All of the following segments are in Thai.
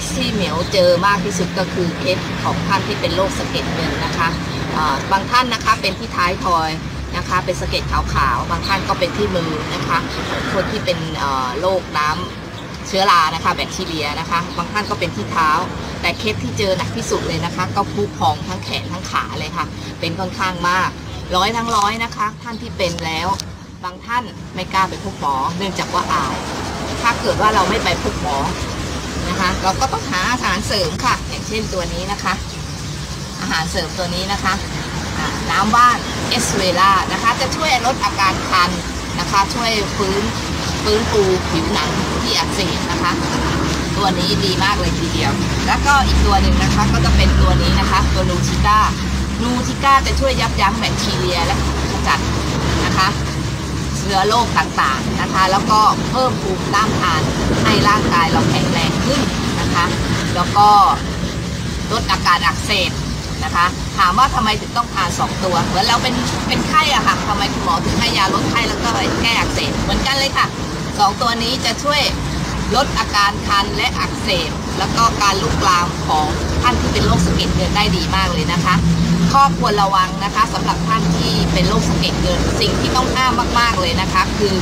สที่เหมียวเจอมากที่สุดก็คือเคสของท่านที่เป็นโรคสะเก็ดเงินนะคะบางท่านนะคะเป็นที่ท้ายทอยนะคะเป็นสะเก็ดขาวๆ บางท่านก็เป็นที่มือนะคะคนที่เป็นโรคน้ำเชื้อรานะคะแบคทีเรียนะคะ บางท่านก็เป็นที่เท้า แต่เคสที่เจอหนักที่สุดเลยนะคะ ก็ผู้พองทั้งแขนทั้งขาเลยค่ะ เป็นค่อนข้างมาก ร้อยทั้งร้อยนะคะ ท่านที่เป็นแล้ว บางท่านไม่กล้าไปพบหมอ เนื่องจากว่าอาย ถ้าเกิดว่าเราไม่ไปพบหมอ นะคะ เราก็ต้องหาอาหารเสริมค่ะ อย่างเช่นตัวนี้นะคะ อาหารเสริมตัวนี้นะคะน้ำว่านเอสเวล่านะคะ จะช่วยลดอาการคันนะคะ ช่วยฟื้นฟื้นฟูผิวหนังที่อักเสบนะคะ ตัวนี้ดีมากเลยทีเดียว แล้วก็อีกตัวหนึ่งนะคะก็จะเป็นตัวนี้นะคะ ตัวนูทิก้านูทิก้าจะช่วยยับยั้งแบคทีเรียและขจัดนะคะเชื้อโรคต่างๆนะคะ แล้วก็เพิ่มภูมิต้านทานให้ร่างกายเราแข็ง ขึ้นนะคะ แล้วก็ลดอาการอักเสบนะคะ ถามว่าทำไมถึงต้องทานสองตัว เหมือนเราเป็นเป็นไข้อะค่ะทำไมคุณหมอถึงให้ยาลดไข้แล้วก็แก้อักเสบเหมือนกันเลยค่ะสองตัวนี้จะช่วยลดอาการคันและอักเสบ แล้วก็การลุกลามของท่านที่เป็นโรคสะเก็ดเงินได้ดีมากเลยนะคะ ข้อควรระวังนะคะสำหรับท่านที่เป็นโรคสะเก็ดเงินสิ่งที่ต้องห้ามมาก ๆเลยนะคะ คือ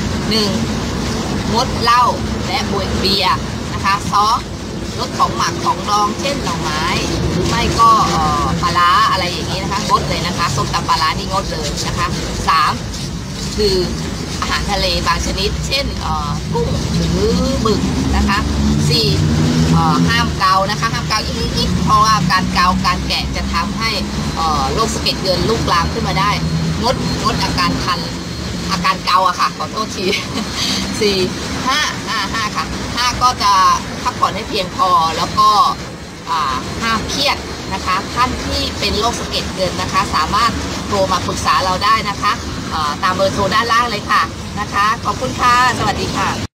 1. งดเหล้าและบวยเบียร์ นะคะสองลดของหมักของดองเช่นหน่อไม้หรือไม่ก็ปลาร้าอะไรอย่างนี้นะคะงดเลยนะคะส้มตำปลาร้านี่งดเลยนะคะสามคืออาหารทะเลบางชนิด เช่นกุ้งหรือหมึกนะคะสี่ห้ามเกานะคะห้ามเกาอีกๆเพราะว่าการเกาการแกะจะทำให้โรคสะเก็ดเกินลุกลามขึ้นมาได้ งดงดอาการคัน อาการเกาอะค่ะ ขอโทษทีสี่ห้าห้าห้าค่ะห้าก็จะพักผ่อนให้เพียงพอแล้วก็ห้ามเครียดนะคะท่านที่เป็นโรคสะเก็ดเงินนะคะ สามารถโทรมาปรึกษาเราได้นะคะตามเบอร์โทรด้านล่างเลยค่ะนะคะ ขอบคุณค่ะ สวัสดีค่ะ